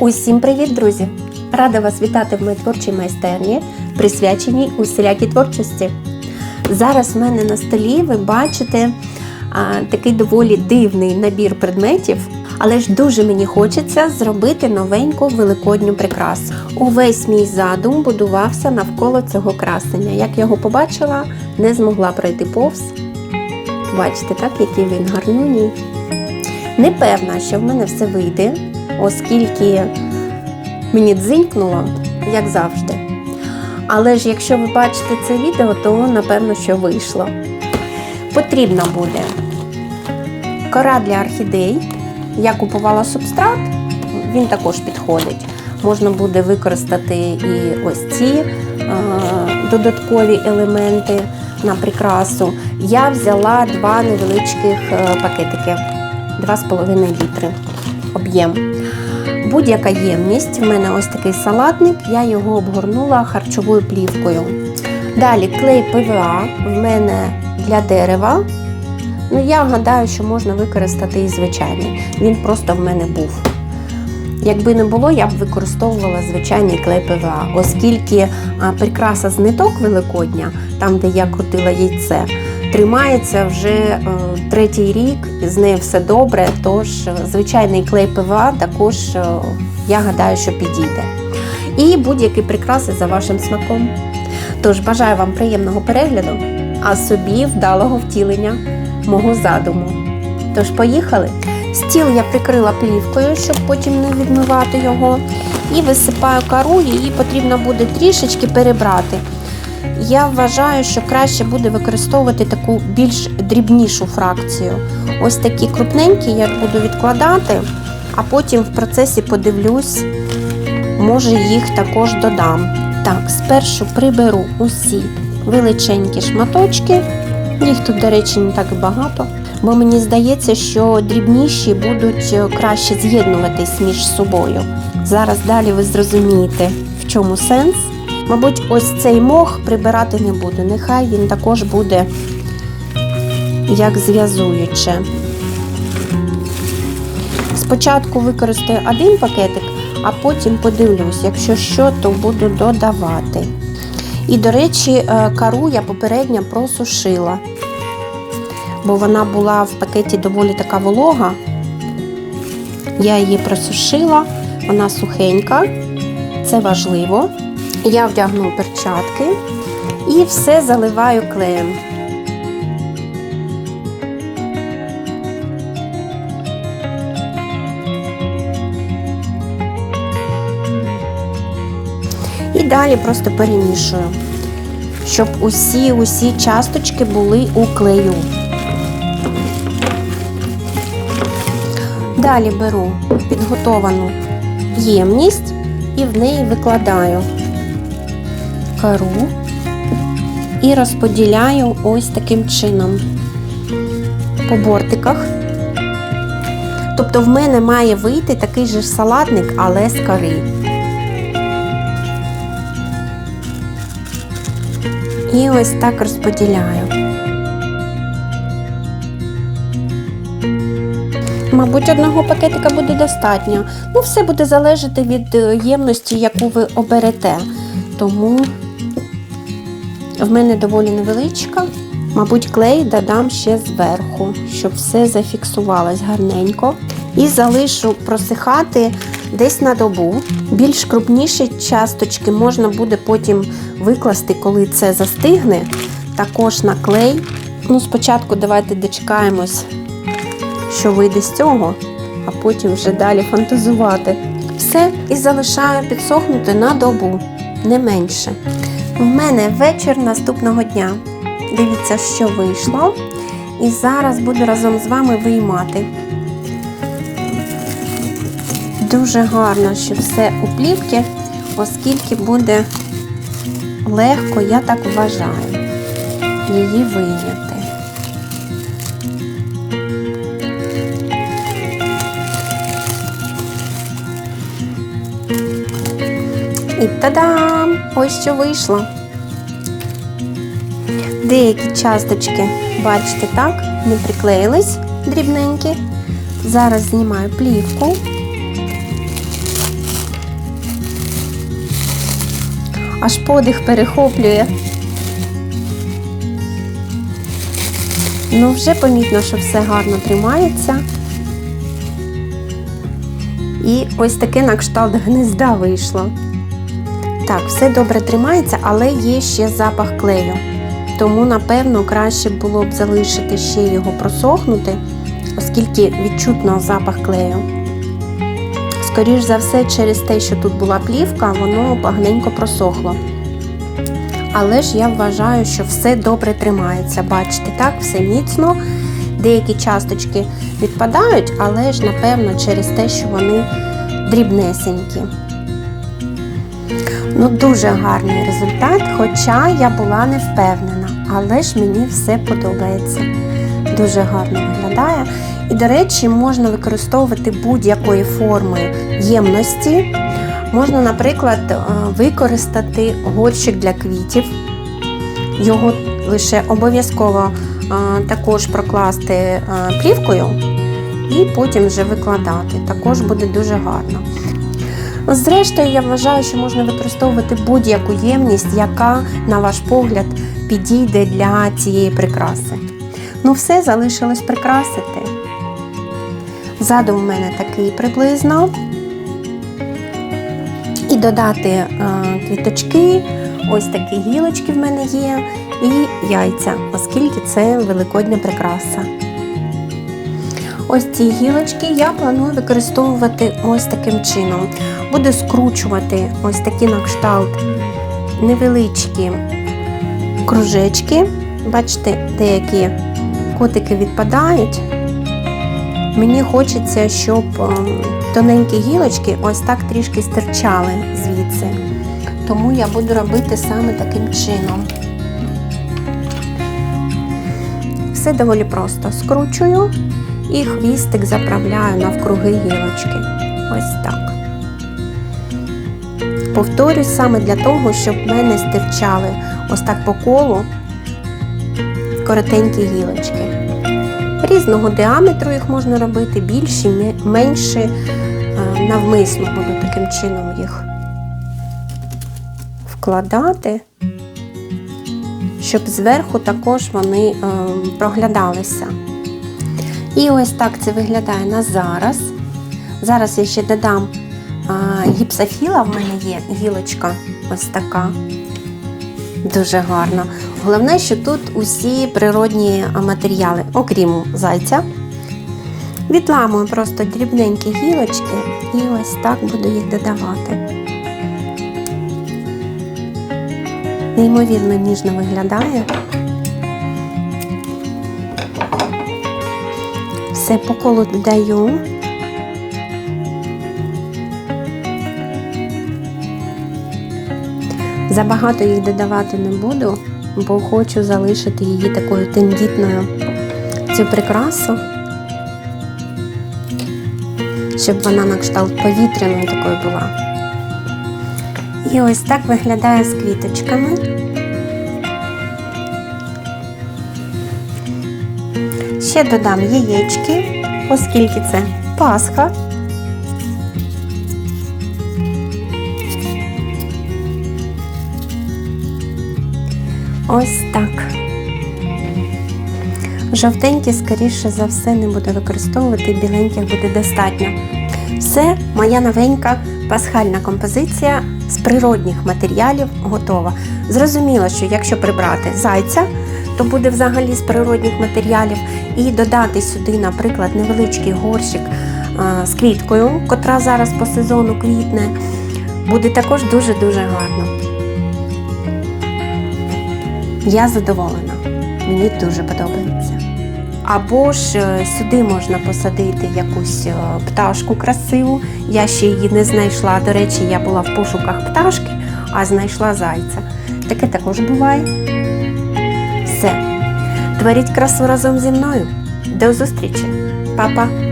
Усім привіт, друзі! Рада вас вітати в моїй творчій майстерні, присвяченій усілякій творчості. Зараз в мене на столі ви бачите а, такий доволі дивний набір предметів, але ж дуже мені хочеться зробити новеньку великодню прикрасу. Увесь мій задум будувався навколо цього красення. Як я його побачила, не змогла пройти повз. Бачите, так, який він гарнюній. Не певна, що в мене все вийде, оскільки мені дзинькнуло, як завжди. Але ж якщо ви бачите це відео, то напевно, що вийшло. Потрібно буде кора для орхідей. Я купувала субстрат, він також підходить. Можна буде використати і ось ці е, додаткові елементи на прикрасу. Я взяла два невеличких е, пакетики 2,5 літри об'єм. Будь-яка ємність, в мене ось такий салатник, я його обгорнула харчовою плівкою. Далі клей ПВА в мене для дерева. Ну, я гадаю, що можна використати і звичайний. Він просто в мене був. Якби не було, я б використовувала звичайний клей ПВА, оскільки прикраса з ниток Великодня, там, де я крутила яйце, тримається вже е, третій рік, з нею все добре. Тож е, звичайний клей ПВА також, е, я гадаю, що підійде. І будь-які прикраси за вашим смаком. Тож бажаю вам приємного перегляду, а собі вдалого втілення мого задуму. Тож, поїхали! Стіл я прикрила плівкою, щоб потім не відмивати його. І висипаю кару, її потрібно буде трішечки перебрати. Я вважаю, що краще буде використовувати таку більш дрібнішу фракцію. Ось такі крупненькі я буду відкладати, а потім в процесі подивлюсь, може їх також додам. Так, спершу приберу усі величенькі шматочки. Їх тут, до речі, не так і багато, бо мені здається, що дрібніші будуть краще з'єднуватись між собою. Зараз далі ви зрозумієте, в чому сенс. Мабуть, ось цей мох прибирати не буду. Нехай він також буде як зв'язуюче. Спочатку використаю один пакетик, а потім подивлюсь, якщо що, то буду додавати. І, до речі, е, кару я попередньо просушила, бо вона була в пакеті доволі така волога. Я її просушила, вона сухенька, це важливо. Я вдягну перчатки і все заливаю клеєм. І далі просто перемішую, щоб усі усі часточки були у клею. Далі беру підготовану ємність і в неї викладаю кару і розподіляю ось таким чином по бортиках. Тобто в мене має вийти такий же салатник, але з кари. І ось так розподіляю. Мабуть, одного пакетика буде достатньо. Ну, все буде залежати від е, ємності, яку ви оберете. Тому в мене доволі невеличка. Мабуть, клей додам ще зверху, щоб все зафіксувалось гарненько. І залишу просихати десь на добу. Більш крупніші часточки можна буде потім викласти, коли це застигне. Також на клей. Ну, спочатку давайте дочекаємось, що вийде з цього, а потім вже далі фантазувати. Все і залишаю підсохнути на добу, не менше. В мене вечір наступного дня. Дивіться, що вийшло. І зараз буду разом з вами виймати. Дуже гарно, що все у плівки, оскільки буде легко, я так вважаю, її вийняти. І та-дам! Ось що вийшло. Деякі часточки, бачите, так, не приклеїлись дрібненькі. Зараз знімаю плівку. Аж подих перехоплює. Ну, вже помітно, що все гарно тримається. І ось таке на кшталт гнізда вийшло. Так, все добре тримається, але є ще запах клею. Тому, напевно, краще було б залишити ще його просохнути, оскільки відчутно запах клею. Скоріш за все, через те, що тут була плівка, воно поганенько просохло. Але ж я вважаю, що все добре тримається. Бачите, так, все міцно. Деякі часточки відпадають, але ж, напевно, через те, що вони дрібнесенькі. Ну, дуже гарний результат, хоча я була не впевнена, але ж мені все подобається. Дуже гарно виглядає. І, до речі, можна використовувати будь-якої форми ємності. Можна, наприклад, е, використати горщик для квітів. Його лише обов'язково е, також прокласти е, плівкою і потім вже викладати. Також буде дуже гарно. Зрештою, я вважаю, що можна використовувати будь-яку ємність, яка, на ваш погляд, підійде для цієї прикраси. Ну, все залишилось прикрасити. Ззаду в мене такий приблизно. І додати е, квіточки, ось такі гілочки в мене є, і яйця, оскільки це великодня прикраса. Ось ці гілочки я планую використовувати ось таким чином. Буду скручувати ось такі на кшталт невеличкі кружечки. Бачите, деякі котики відпадають. Мені хочеться, щоб ем, тоненькі гілочки ось так трішки стирчали звідси. Тому я буду робити саме таким чином. Все доволі просто скручую і хвістик заправляю навкруги гілочки. Ось так. Повторюсь саме для того, щоб в мене стирчали ось так по колу коротенькі гілочки. Різного діаметру їх можна робити, більші, менші. Навмисно буду таким чином їх вкладати, щоб зверху також вони проглядалися. І ось так це виглядає на зараз. Зараз я ще додам гіпсофіла, в мене є гілочка ось така. Дуже гарно. Головне, що тут усі природні матеріали, окрім зайця. Відламую просто дрібненькі гілочки і ось так буду їх додавати. Неймовірно ніжно виглядає. Все по колу додаю. Забагато їх додавати не буду, бо хочу залишити її такою тендітною цю прикрасу, щоб вона на кшталт повітряною такою була. І ось так виглядає з квіточками. Ще додам яєчки, оскільки це Пасха. Ось так. Жовтенькі, скоріше за все, не буду використовувати, біленьких буде достатньо. Все, моя новенька пасхальна композиція з природних матеріалів готова. Зрозуміло, що якщо прибрати зайця, то буде взагалі з природних матеріалів, і додати сюди, наприклад, невеличкий горщик з квіткою, котра зараз по сезону квітне, буде також дуже-дуже гарно. Я задоволена, мені дуже подобається. Або ж е, сюди можна посадити якусь е, пташку красиву. Я ще її не знайшла. До речі, я була в пошуках пташки, а знайшла зайця. Таке також буває. Творіть красу разом зі мною. До зустрічі, Па-па!